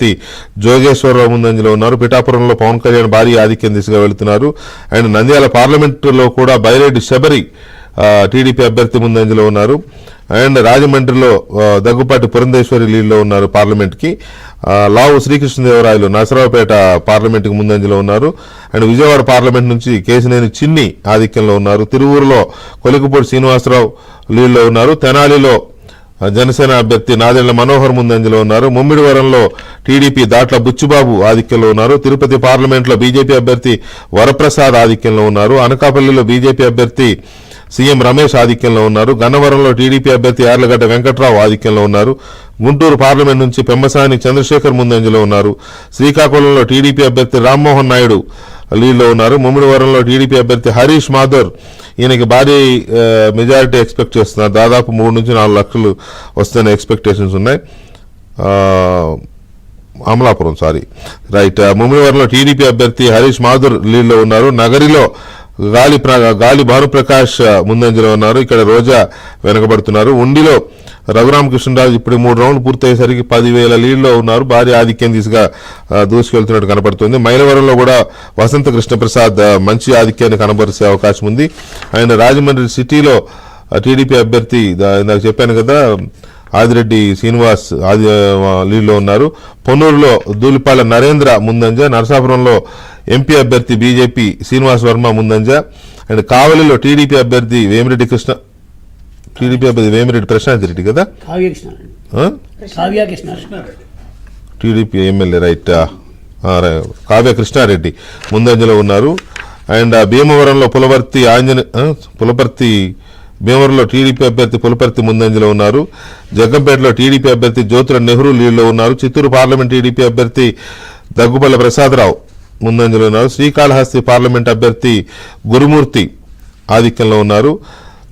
అభ్యర్థి జోగేశ్వరరావు ముందంజలో ఉన్నారు. పిఠాపురంలో పవన్ కళ్యాణ్ భారీ ఆధిక్యం దిశగా వెళుతున్నారు. అండ్ నంద్యాల పార్లమెంటులో కూడా బైరెడ్డి శబరి టీడీపీ అభ్యర్థి ముందంజలో ఉన్నారు. అండ్ రాజమండ్రిలో దగ్గుపాటి పురంధేశ్వరి లీడ్లో ఉన్నారు పార్లమెంట్కి. లావు శ్రీకృష్ణదేవరాయలు నరసరావుపేట పార్లమెంట్కి ముందంజలో ఉన్నారు. అండ్ విజయవాడ పార్లమెంట్ నుంచి కేసినేని చిన్ని ఆధిక్యంలో ఉన్నారు. తిరువూరులో కొలికపూడి శ్రీనివాసరావు లీడ్లో ఉన్నారు. తెనాలిలో జనసేన అభ్యర్థి నాదెండ్ల మనోహర్ ముందంజలో ఉన్నారు. ముమ్మిడివరంలో టీడీపీ దాట్ల బుచ్చుబాబు ఆధిక్యంలో ఉన్నారు. తిరుపతి పార్లమెంట్లో బీజేపీ అభ్యర్థి వరప్రసాద్ ఆధిక్యంలో ఉన్నారు. అనకాపల్లిలో బీజేపీ అభ్యర్థి సీఎం రమేష్ ఆధిక్యంలో ఉన్నారు. గన్నవరంలో టీడీపీ అభ్యర్థి యార్లగడ్డ వెంకట్రావు ఆధిక్యంలో ఉన్నారు. గుంటూరు పార్లమెంట్ నుంచి పెమ్మసాని చంద్రశేఖర్ ముందంజలో ఉన్నారు. శ్రీకాకుళంలో టీడీపీ అభ్యర్థి రామ్మోహన్ నాయుడు లీడ్లో ఉన్నారు. ముమ్మిడివరంలో టీడీపీ అభ్యర్థి హరీష్ మాధుర్ ఈయనకి భారీ మెజారిటీ ఎక్స్పెక్ట్ చేస్తున్నారు. దాదాపు మూడు నుంచి నాలుగు లక్షలు వస్తున్న ఎక్స్పెక్టేషన్స్ ఉన్నాయి. అమలాపురం సారీ. రైట్. ముమ్మిడివరంలో టీడీపీ అభ్యర్థి హరీష్ మాధుర్ లీడ్లో ఉన్నారు. నగరిలో గాలి గాలి భానుప్రకాష్ ప్రకాష్ ముందంజలో ఉన్నారు. ఇక్కడ రోజా వెనకబడుతున్నారు. ఉండిలో రఘురామకృష్ణరాజు ఇప్పుడు మూడు రౌండ్లు పూర్తయ్యేసరికి పదివేల లీడ్లో ఉన్నారు. భారీ ఆధిక్యం దిశగా దూసుకెళ్తున్నట్టు కనపడుతుంది. మైలవరంలో కూడా వసంత కృష్ణప్రసాద్ మంచి ఆధిక్యాన్ని కనబరిసే అవకాశం ఉంది. ఆయన రాజమండ్రి సిటీలో టీడీపీ అభ్యర్థి నాకు ఇందాక చెప్పాను కదా ఆదిరెడ్డి శ్రీనివాస్ ఆది లీడ్లో ఉన్నారు. పొన్నూరులో దూలిపాల నరేంద్ర ముందంజ నరసాపురంలో ఎంపీ అభ్యర్థి బీజేపీ శ్రీనివాస్ వర్మ ముందంజ అండ్ కావలిలో టీడీపీ అభ్యర్థి వేమిరెడ్డి కృష్ణ టీడీపీ అభ్యర్థి వేమిరెడ్డి ప్రశాంత్ రెడ్డి కదా? TDP MLA right Kavya Krishnareddy ముందంజలో ఉన్నారు. అండ్ భీమవరంలో పులవర్తి ఆంజనే పులపర్తి భీమవరంలో టీడీపీ అభ్యర్థి పులపర్తి ముందంజలో ఉన్నారు. జగ్గంపేటలో టీడీపీ అభ్యర్థి జ్యోతుల నెహ్రూ లీడ్లో ఉన్నారు. చిత్తూరు పార్లమెంట్ టీడీపీ అభ్యర్థి దగ్గుబల్ల ప్రసాదరావు ముందంజలో ఉన్నారు. శ్రీకాళహస్తి పార్లమెంట్ అభ్యర్థి గురుమూర్తి ఆధిక్యంలో ఉన్నారు.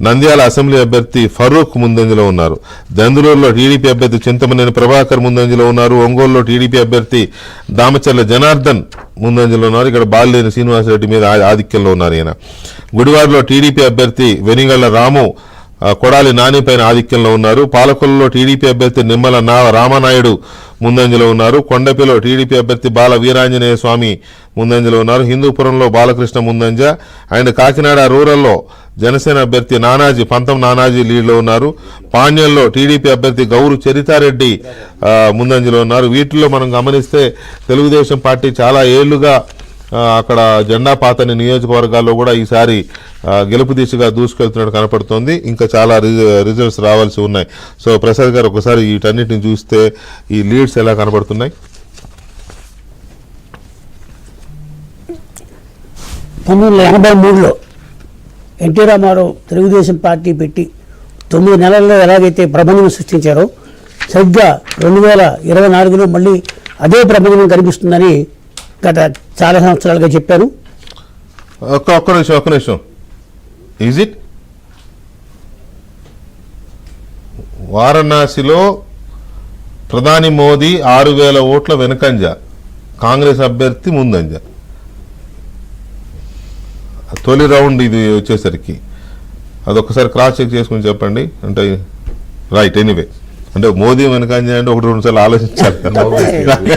నంద్యాల అసెంబ్లీ అభ్యర్థి ఫరూక్ ముందంజలో ఉన్నారు. దందులూరులో టీడీపీ అభ్యర్థి చింతమనేని ప్రభాకర్ ముందంజలో ఉన్నారు. ఒంగోలులో టీడీపీ అభ్యర్థి దామచర్ల జనార్దన్ ముందంజలో ఉన్నారు. ఇక్కడ బాలినేని శ్రీనివాసరెడ్డి మీద ఆధిక్యంలో ఉన్నారు ఈయన. గుడివాడలో టీడీపీ అభ్యర్థి వెనిగళ్ళ రాము కొడాలి నాని పైన ఆధిక్యంలో ఉన్నారు. పాలకొల్లులో టీడీపీ అభ్యర్థి నిమ్మల నా రామానాయుడు ముందంజలో ఉన్నారు. కొండపిలో టీడీపీ అభ్యర్థి బాల వీరాంజనేయ స్వామి ముందంజలో ఉన్నారు. హిందూపురంలో బాలకృష్ణ ముందంజ. అండ్ కాకినాడ రూరల్లో జనసేన అభ్యర్థి నానాజీ పంతం నానాజీ లీడ్లో ఉన్నారు. పాణ్యంలో టీడీపీ అభ్యర్థి గౌరు చరితారెడ్డి ముందంజలో ఉన్నారు. వీటిల్లో మనం గమనిస్తే తెలుగుదేశం పార్టీ చాలా ఏళ్ళుగా అక్కడ జెండా పాతని నియోజకవర్గాల్లో కూడా ఈసారి గెలుపు దిశగా దూసుకెళ్తున్నట్టు కనపడుతోంది. ఇంకా చాలా రిజ- రిజల్ట్స్ రావాల్సి ఉన్నాయి. సో ప్రసాద్ గారు ఒకసారి వీటన్నిటిని చూస్తే ఈ లీడ్స్ ఎలా కనపడుతున్నాయి? పంతొమ్మిది వందల ఎనభై మూడులో ఎన్టీ రామారావు తెలుగుదేశం పార్టీ పెట్టి తొమ్మిది నెలల్లో ఎలాగైతే ప్రబంధం సృష్టించారో సరిగ్గా రెండు వేల ఇరవై నాలుగులో మళ్ళీ అదే ప్రబంధం కనిపిస్తుందని గత చాలా సంవత్సరాలుగా చెప్పారు ఒక్క ఒక్క నిమిషం ఒక్క నిమిషం. ఈజ్ ఇట్ వారణాసిలో ప్రధాని మోదీ ఆరు వేల ఓట్ల వెనుకంజ కాంగ్రెస్ అభ్యర్థి ముందంజ. తొలి రౌండ్ ఇది వచ్చేసరికి. అదొకసారి క్రాస్ చెక్ చేసుకుని చెప్పండి. అంటే రైట్ ఎనీవే అంటే మోదీ వెనుకంజ అంటే ఒకటి రెండు సార్లు ఆలోచించాలి